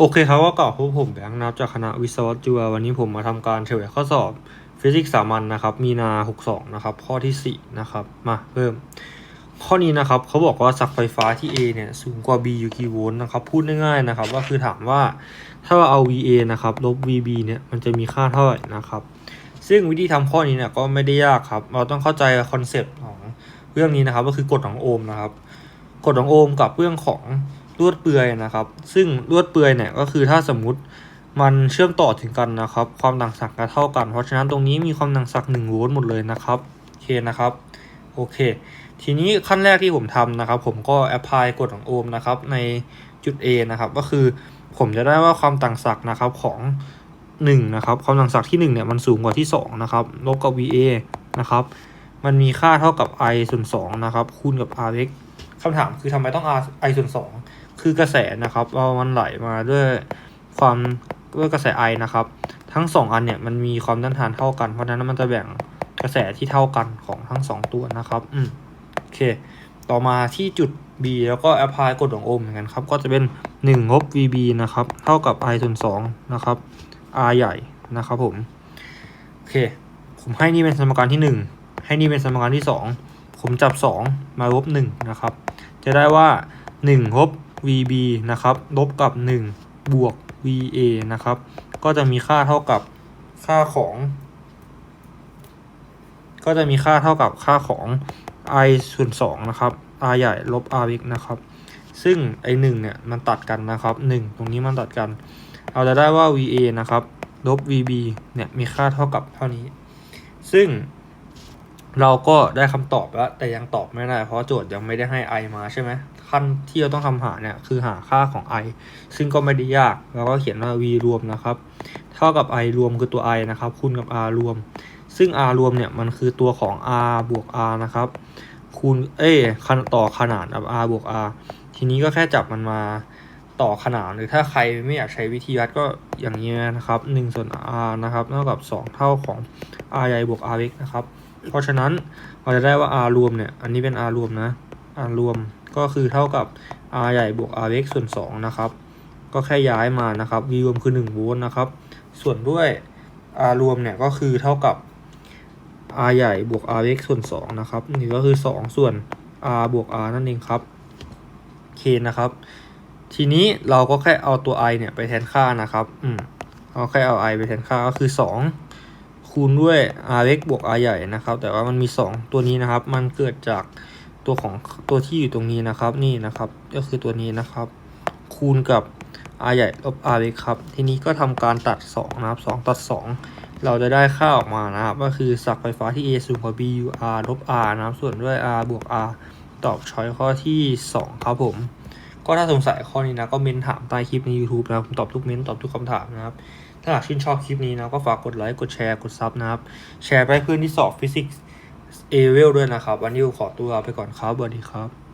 โอเคครับก็กล่าวพบผมแบงค์นะครับจากคณะวิศวะจุฬาวันนี้ผมมาทำการเฉลยข้อสอบฟิสิกส์สามัญนะครับ มีนา 62 นะครับ ข้อที่ 4 นะครับ มาเพิ่ม ข้อนี้นะครับเขาบอกว่าสักไฟฟ้าที่ A เนี่ยสูงกว่า B อยู่กี่โวลต์นะครับ พูดง่ายๆนะครับก็คือถามว่าถ้าเราเอา VA นะครับลบ VB เนี่ยมันจะมีค่าเท่าไหร่นะครับ ซึ่งวิธีทำข้อนี้เนี่ยก็ไม่ได้ยากครับ เราต้องเข้าใจคอนเซปต์ของเรื่องนี้นะครับ ก็คือกฎของโอห์มนะครับกฎของโอห์มกับเรื่องของ ลวดเปลือยนะครับ ซึ่งลวดเปลือยเนี่ยก็คือถ้าสมมุติมันเชื่อมต่อถึงกันนะครับ ความต่างศักย์ก็เท่ากัน เพราะฉะนั้นตรงนี้มีความต่างศักย์1โวลต์หมดเลยนะครับโอเคนะครับโอเค ทีนี้ขั้นแรกที่ผมทำนะครับ ผมก็แอพพลายกฎของโอห์มนะครับในจุด A นะครับก็คือผมจะได้ว่าความต่างศักย์นะครับของ1นะครับความต่างศักย์ที่1เนี่ยมันสูงกว่าที่2นะครับลบกับ VA นะครับมันมีค่าเท่ากับ i ส่วน2นะครับคูณกับ rx คำถามคือทำไมต้อง r i ส่วน2 คือกระแสนะครับว่ามันไหลมาด้วยความด้วยกระแส i นะครับ ทั้ง 2 อันเนี่ยมันมีความต้านทานเท่ากันเพราะฉะนั้นมันจะแบ่งกระแสที่เท่ากันของทั้ง 2 ตัวนะครับอืมโอเค ต่อมาที่จุด b แล้วก็ apply กฎของโอห์มเหมือนกันครับ ก็จะเป็น1ลบ vb นะครับ เท่ากับ i ส่วน2นะครับ r ใหญ่นะครับผมโอเค ผมให้นี่เป็นสมการที่ 1 ให้นี่เป็นสมการที่ 2 ผมจับ 2 มาลบ1นะครับ จะได้ว่า1ลบ vb นะครับลบกับ 1 บวก va นะครับ ก็จะมีค่าเท่ากับค่าของ ก็จะมีค่าเท่ากับค่าของ i ส่วน2นะครับ r ใหญ่ลบ r เล็กนะครับ ซึ่งไอหนึ่งเนี่ยมันตัดกันนะครับหนึ่งตรงนี้มันตัดกัน เราจะได้ว่า va นะครับลบ vb เนี่ยมีค่าเท่ากับเท่านี้ ซึ่ง เราก็ได้คำตอบแล้ว แต่ยังตอบไม่ได้ เพราะโจทย์ยังไม่ได้ให้ i มาใช่ไหมขั้นที่เราต้องทำหาเนี่ยคือหาค่าของ i ซึ่งก็ไม่ได้ยากเราก็เขียนว่า v รวมนะครับ เท่ากับ i รวมคือตัว i นะครับคูณกับ r รวม ซึ่ง r รวมเนี่ยมันคือตัวของ r บวก r นะครับคูณเอ้ยคันต่อขนาดกับ r บวก r ทีนี้ก็แค่จับมันมาต่อขนานหรือถ้าใครไม่อยากใช้วิธีวัดก็อย่างนี้นะครับ1ส่วน r นะครับเท่ากับ 2 เท่าของ r ใหญ่บวก r เล็กนะครับ เพราะฉะนั้นเราจะได้ว่า r รวมเนี่ย อันนี้เป็น r รวมนะ r รวมก็คือเท่ากับ r ใหญ่บวก r เล็กส่วน2นะครับ ก็แค่ย้ายมานะครับ v รวมคือ1โวลต์นะครับ ส่วนด้วย r รวมเนี่ยก็คือเท่ากับ r ใหญ่บวก r เล็กส่วน2นะครับนี่ก็คือ 2 ส่วน r บวก r นั่นเองครับเคนะครับ ทีนี้เราก็แค่เอาตัว i เนี่ยไปแทนค่านะครับ อืมเอาแค่เอา i ไปแทนค่าก็คือ 2 คูณด้วย r เล็กบวก r ใหญ่นะครับ แต่ว่ามันมี 2 ตัวนี้นะครับ มันเกิดจากตัวของตัวที่อยู่ตรงนี้นะครับ นี่นะครับ ก็คือตัวนี้นะครับ คูณกับ r ใหญ่ลบ r เล็กครับ ทีนี้ก็ทำการตัด 2 นะครับ 2 ตัด 2 เราจะได้ค่าออกมานะครับ ก็คือสักไฟฟ้าที่ A สูงกว่า B u r ลบ r นะครับ ส่วนด้วย r บวก r ตอบช้อยข้อที่ 2 ครับผม ก็ถ้าสงสัยข้อนี้นะ ก็เมนถามใต้คลิปใน YouTube นะครับผมตอบทุกเมนตอบทุกคำถามนะครับ ถ้าหากชื่นชอบคลิปนี้นะ ก็ฝากกดไลค์ กดแชร์ กดซับนะครับ แชร์ไปให้เพื่อนที่สอบฟิสิกส์เอเวลด้วยนะครับ วันนี้ขอตัวไปก่อนครับสวัสดีครับ